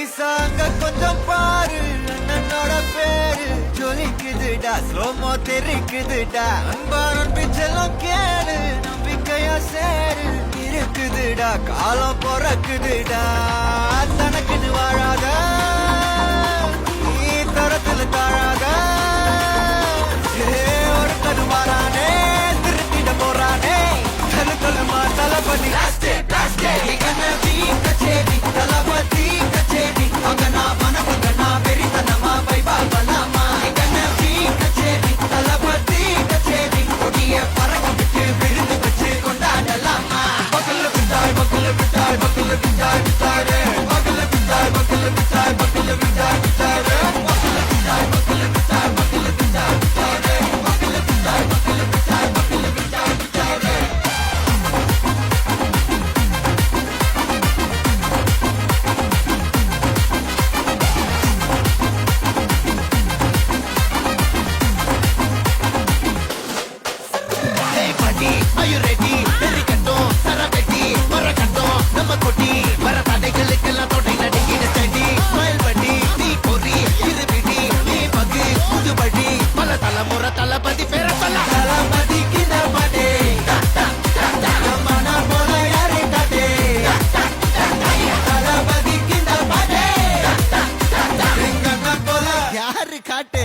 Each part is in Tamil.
வயசாங்க கொஞ்சம் பாரு. அண்ணனோட பேரு ஜொலிக்குதுடா. ஸ்லோமோ தெரிக்குதுடா. அன்பாரன் பிச்செல்லாம் கேளு. நம்பிக்கையா சேரு. இருக்குதுடா. காலம் பிறக்குதுடா. தனக்குன்னு வாழாத ரெடி ஐயோ ரெடி எரிக்கட்டும் சர வெட்டி மரக்கட்டும் நம்ம கொட்டி வர தடைகளுக்கெல்லாம் தொடை நடுக்கிற செடி மயில் வண்டி நீ பொறி இது பிடி நீ பகு புது படி பல தலைமுறை தளபதி பேர பல தளபதிக்கு காட்டு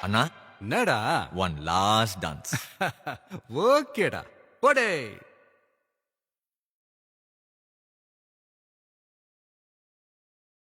அண்ணா என்னடா? ஒன் லாஸ்ட் டான்ஸ் ஓகேடா. போடே.